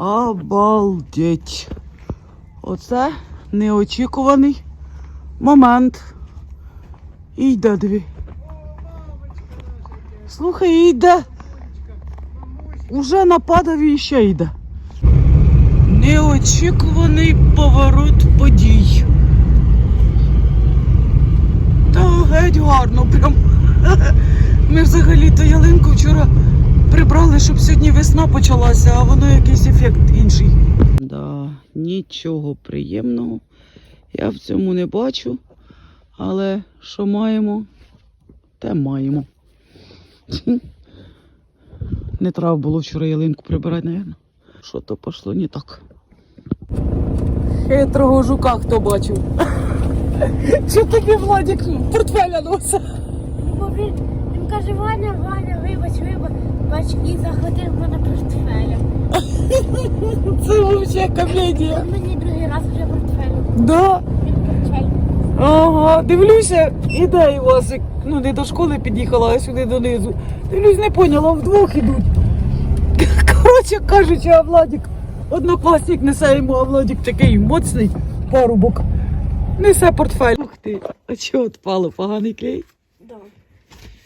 Обалдеть. Оце неочікуваний момент. І йде, диви. Слухай, йде. Уже нападав і ще йде. Неочікуваний поворот подій. Та геть гарно прям. Ми взагалі то ялинку вчора прибрали, щоб сьогодні весна почалася, а воно якийсь ефект інший. Да, нічого приємного я в цьому не бачу. Але що маємо, те маємо. Не треба було вчора ялинку прибирати, напевно. Що то пішло не так. Хитрого жука хто бачив. Що тобі Владик портфеля носить? Він, він каже, Ваня, Ваня, вибач, вибач, бач, і захватив мене портфеля. Це взагалі комедія. Він мені другий раз вже портфель. Да. Він портфель. Ага, дивлюся, іде Івасик. Ну, не до школи під'їхала, а сюди донизу. Дивлюсь, не поняла, вдвох ідуть. Коротше кажучи, а Владик, однокласник несе йому, а Владик такий моцний парубок. Несе портфель. Ух ти, а чого відпало? Поганий клей? Да,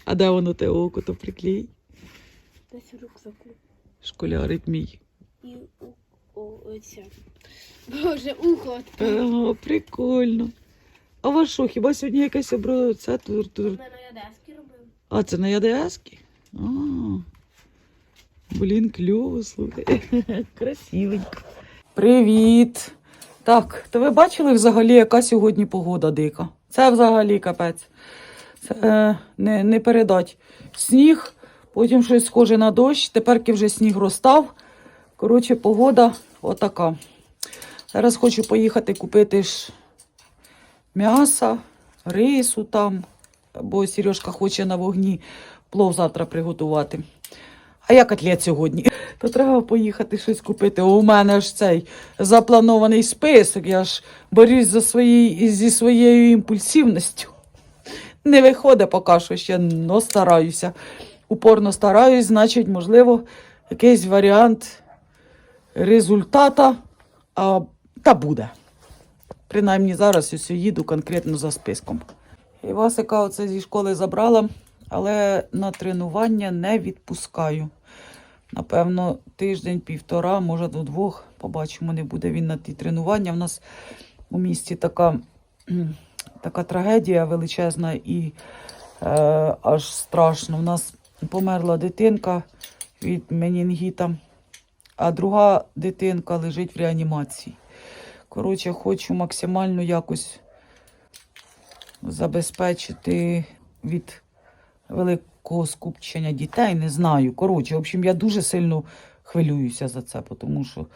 А де воно те око, то приклей? Десь в рюкзаку. Школярик мій. І у, о, оця. Боже, ухо. Ага, прикольно. А у вас що, хіба сьогодні якась обрала це тур тур? Ми на Ядеській робив. А, це на ЯДСки? А. Блін, кльово, слухай. Красивенько. Привіт. Так, то ви бачили взагалі, яка сьогодні погода дика? Це взагалі капець. Це е, не, не передать. Сніг, потім щось схоже на дощ, теперки вже сніг розстав. Коротше, погода отака. Зараз хочу поїхати купити ж м'яса, рису там, бо Сережка хоче на вогні плов завтра приготувати. А я котлет сьогодні. То треба поїхати щось купити. У мене ж цей запланований список. Я ж борюсь за свої, зі своєю імпульсивністю. Не виходить поки що ще, но стараюся. Упорно стараюсь, значить, можливо, якийсь варіант результата а, та буде. Принаймні зараз ось їду конкретно за списком. Івасика оце зі школи забрала, але на тренування не відпускаю. Напевно, тиждень-півтора, може до двох. Побачимо, не буде він на ті тренування. У нас у місті така, така трагедія величезна і е, аж страшно. У нас померла дитинка від менінгіта, а друга дитинка лежить в реанімації. Коротше, хочу максимально якось забезпечити від великого скупчення дітей. Не знаю. Коротше, в общем, я дуже сильно хвилююся за це, тому що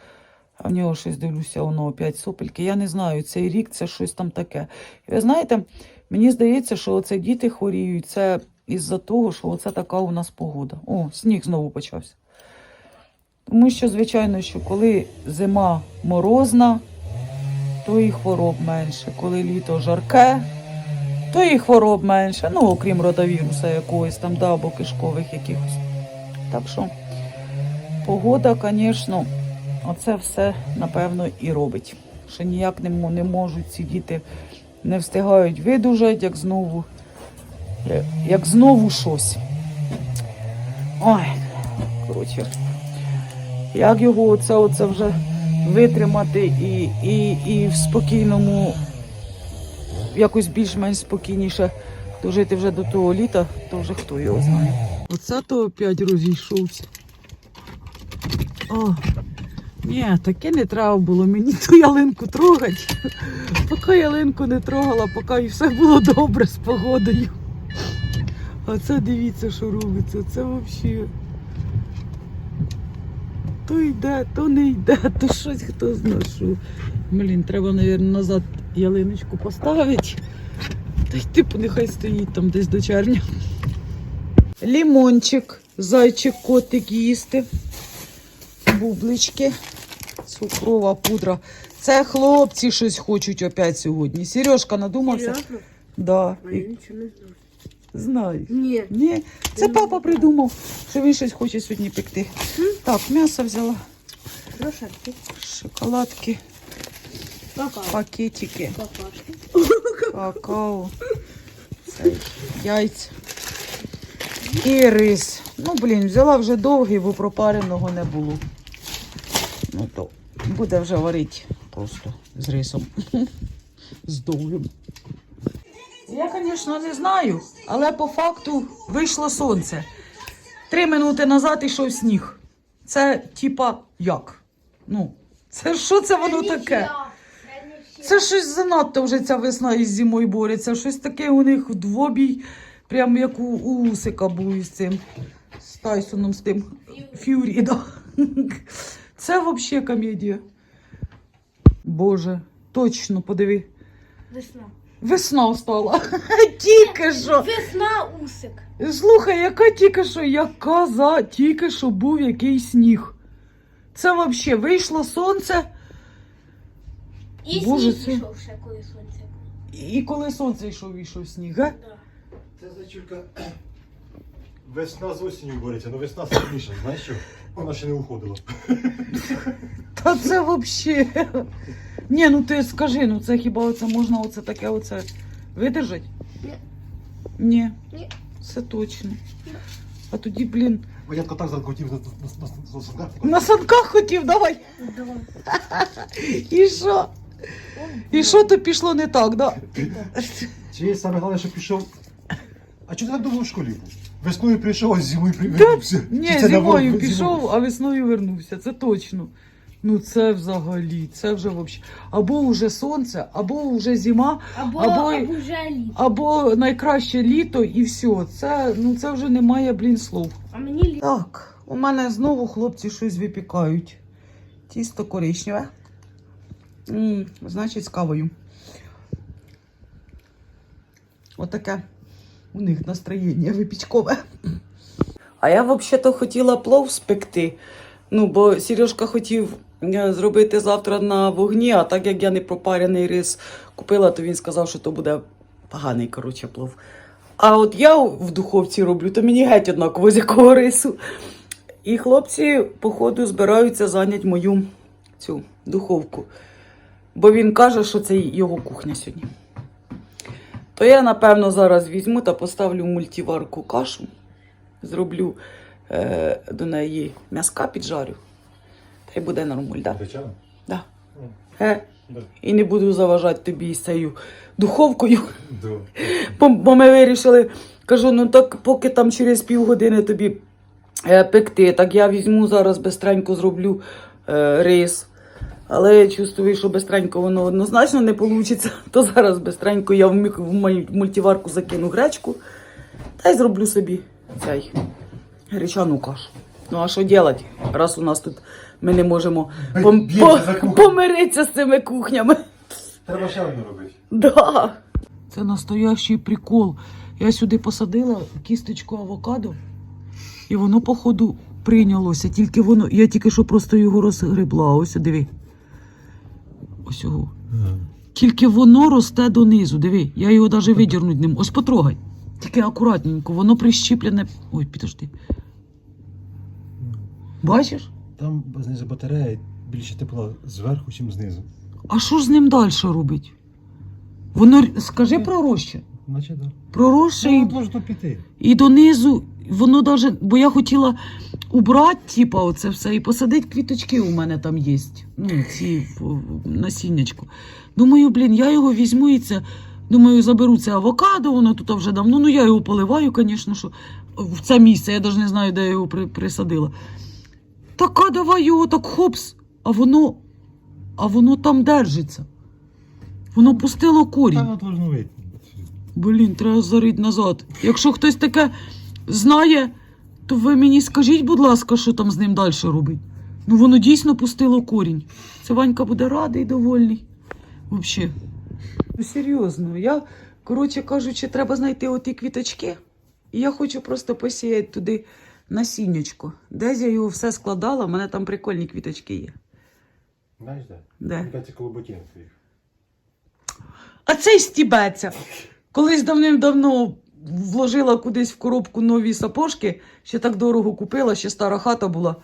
а в нього щось дивлюся, воно опять сопельки. Я не знаю, цей рік це щось там таке. Ви знаєте, мені здається, що оце діти хворіють, це із-за того, що оце така у нас погода. О, сніг знову почався. Тому що, звичайно, що коли зима морозна, то і хвороб менше. Коли літо жарке, то і хвороб менше. Ну, окрім ротавіруса якогось там, да, або кишкових якихось. Так що погода, звісно, оце все, напевно, і робить. Що ніяк не, можуть ці діти, не встигають видужати, як знову, як- знову щось. Ой, коротше, як його оце, оце вже витримати і, і, і в спокійному, якось більш-менш спокійніше дожити вже до того літа, то вже хто його знає. Оце то опять розійшовся. О, ні, таке не треба було мені ту ялинку трогати. Поки ялинку не трогала, поки і все було добре з погодою. А це дивіться, що робиться. Це взагалі. То йде, то не йде, то щось хто знає що. Блін, треба, мабуть, назад ялиночку поставити. Та й типу нехай стоїть там десь до червня. Лімончик, зайчик, котик їсти. Бублички, цукрова пудра. Це хлопці щось хочуть опять сьогодні. Сережка надумався? Серйозно? Да. А я нічого не знаю. Знаю. Ні. Ні, це папа придумав, що він щось хоче сьогодні пекти. Так, м'ясо взяла. Рошатки. Шоколадки, Какао. пакетики, какао, цей, яйця і рис. Ну, блін, взяла вже довгий, бо пропареного не було. Ну то буде вже варити просто з рисом. З довгим. Я, звісно, не знаю, але по факту вийшло сонце. Три минути назад йшов сніг. Це типа як? Ну, це що це воно таке? Це щось занадто вже ця весна із зимою бореться. Щось таке у них двобій, прям як у, у Усика був із цим з Тайсоном, з тим Ф'юрі. Да. Це взагалі комедія. Боже, точно, подиви. Весна. Весна стала. Тільки що. Весна усик. Слухай, яка тільки що, яка за тільки що був якийсь сніг. Це взагалі вийшло сонце, І Боже, сніг це- пішов ще коли сонце. було. і коли сонце йшов, йшов сніг, га? Да. Це зачурка. Весна з осінню бореться, але весна сильніша, знаєш що? Вона ще не уходила. Та це взагалі. Ні, ну ти скажи, ну це хіба оце можна оце таке оце видержати? Ні. Ні. Ні. Це точно. А тоді, блін, Ванятко так захотів на, на, на, на, санках. на санках хотів, давай. Да. І що? І що то пішло не так, да? Чи саме головне, що пішов. А чого ти так довго в школі був? Весною прийшов, а зимою привернувся. Ні, зимою пішов, а весною вернувся. Це точно. Ну це взагалі, це вже взагалі. Або вже сонце, або вже зима, Або, Або- або вже літ. або найкраще літо і все. Це, ну, це вже немає, блін, слов. А мені літ. Так, у мене знову хлопці щось випікають. Тісто коричневе. м значить, з кавою. Отаке у них настроєння випічкове. А я взагалі-то хотіла плов спекти. Ну, бо Сережка хотів е, зробити завтра на вогні, а так як я не пропарений рис купила, то він сказав, що то буде поганий, коротше, плов. А от я в духовці роблю, то мені геть однаково з якого рису. І хлопці, походу, збираються зайняти мою цю духовку. Бо він каже, що це його кухня сьогодні. То я, напевно, зараз візьму та поставлю мультиварку кашу. Зроблю е, до неї м'яска піджарю. Та й буде нормуль, да? Звичайно? Да. Ну, Е, да. і не буду заважати тобі з цією духовкою. Да. Бо, бо ми вирішили, кажу, ну так поки там через півгодини тобі е, пекти, так я візьму зараз бистренько зроблю е, рис. Але я чувствую, що бистренько воно однозначно не вийде. То зараз бистренько я в, мультиварку закину гречку та й зроблю собі цей гречану кашу. Ну а що робити, раз у нас тут ми не можемо пом- по- помиритися з цими кухнями. Треба ще одну робити. Да. Це настоящий прикол. Я сюди посадила кісточку авокадо, і воно, походу, прийнялося. Тільки воно, я тільки що просто його розгребла. Ось диви. Ось його. Тільки воно росте донизу. Диви, я його навіть видірнути не можу. Ось потрогай. Тільки акуратненько, воно прищіплене. Ой, підожди. Бачиш? Там знизу батарея більше тепла зверху, ніж знизу. А що ж з ним далі робить? Воно скажи пророща. Наче так. Пророща і Ну, можна піти. І донизу воно даже, бо я хотіла убрати, типа, оце все, і посадити квіточки у мене там є. Ну, ці насіннячко. Думаю, блін, я його візьму і це. Думаю, заберу це авокадо, воно тут вже давно. Ну, я його поливаю, звісно, що в це місце. Я навіть не знаю, де я його при, присадила. Така давай його так хопс, а воно, а воно там держиться. Воно пустило корінь. Должно вийти. Блін, треба зарити назад. Якщо хтось таке знає, то ви мені скажіть, будь ласка, що там з ним далі робить. Ну воно дійсно пустило корінь. Це Ванька буде радий, довольний. Взагалі. Ну, серйозно, я, коротше кажучи, треба знайти оті квіточки. І я хочу просто посіяти туди насіннячко. Десь я його все складала, в мене там прикольні квіточки є. Знаєш де? Де? Ці. А цей стібеться. Колись давним-давно вложила кудись в коробку нові сапожки, ще так дорого купила, ще стара хата була.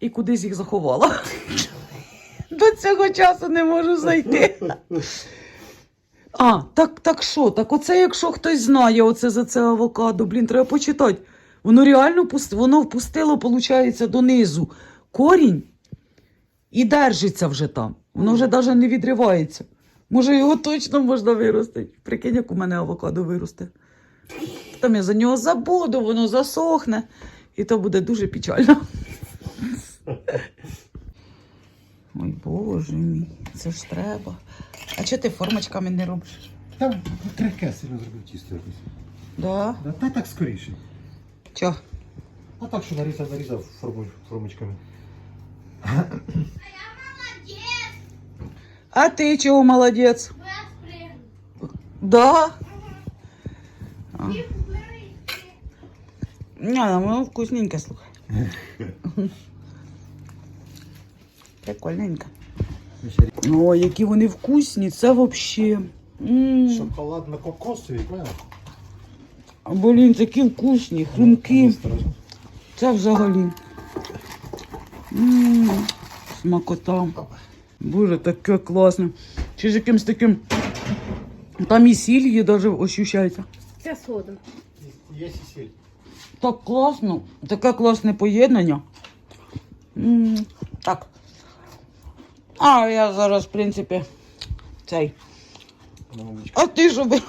і кудись їх заховала. До цього часу не можу знайти. А, так, так що? Так оце, якщо хтось знає оце за це авокадо, блін, треба почитати. Воно реально пуст... воно впустило, виходить, донизу корінь і держиться вже там. Воно вже навіть не відривається. Може, його точно можна виростити. Прикинь, як у мене авокадо виросте. Там я за нього забуду, воно засохне, і то буде дуже печально. Ой, боже мій, це ж треба. А чого ти формочками не робиш? Там крихке сильно зробив тісто якось. Да, Та так скоріше. Чо? А так, що нарізав, нарізав форму, формочками. А ти чого молодець? Бо я спригну. Да? А. Не, ну вкусненько, слухай. Прикольненько. Ой, які вони вкусні, це взагалі. Шоколадно-кокосові, Блін, такі вкусні, хрумкі. Це взагалі. М, Смакота. Боже, таке класне. Чи з якимсь таким. Там і сіль є навіть ощущається. Це сода. Є і сіль. Так класно. Таке класне поєднання. М, Так. А я зараз, в принципі, цей. Мамочка. А ти що би?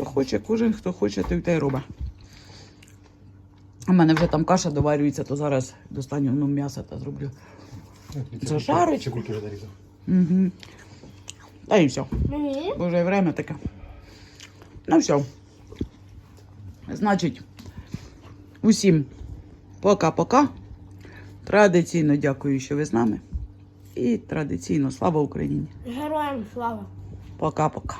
Що хоче, кожен, хто хоче, той те й робить. У мене вже там каша доварюється, то зараз достану ну, м'ясо та зроблю. Зажарить. Цибульки вже нарізав. Угу. Та і все. Бо вже і время таке. Ну все. Значить, усім пока-пока. Традиційно дякую, що ви з нами. І традиційно слава Україні. Героям слава. Пока-пока.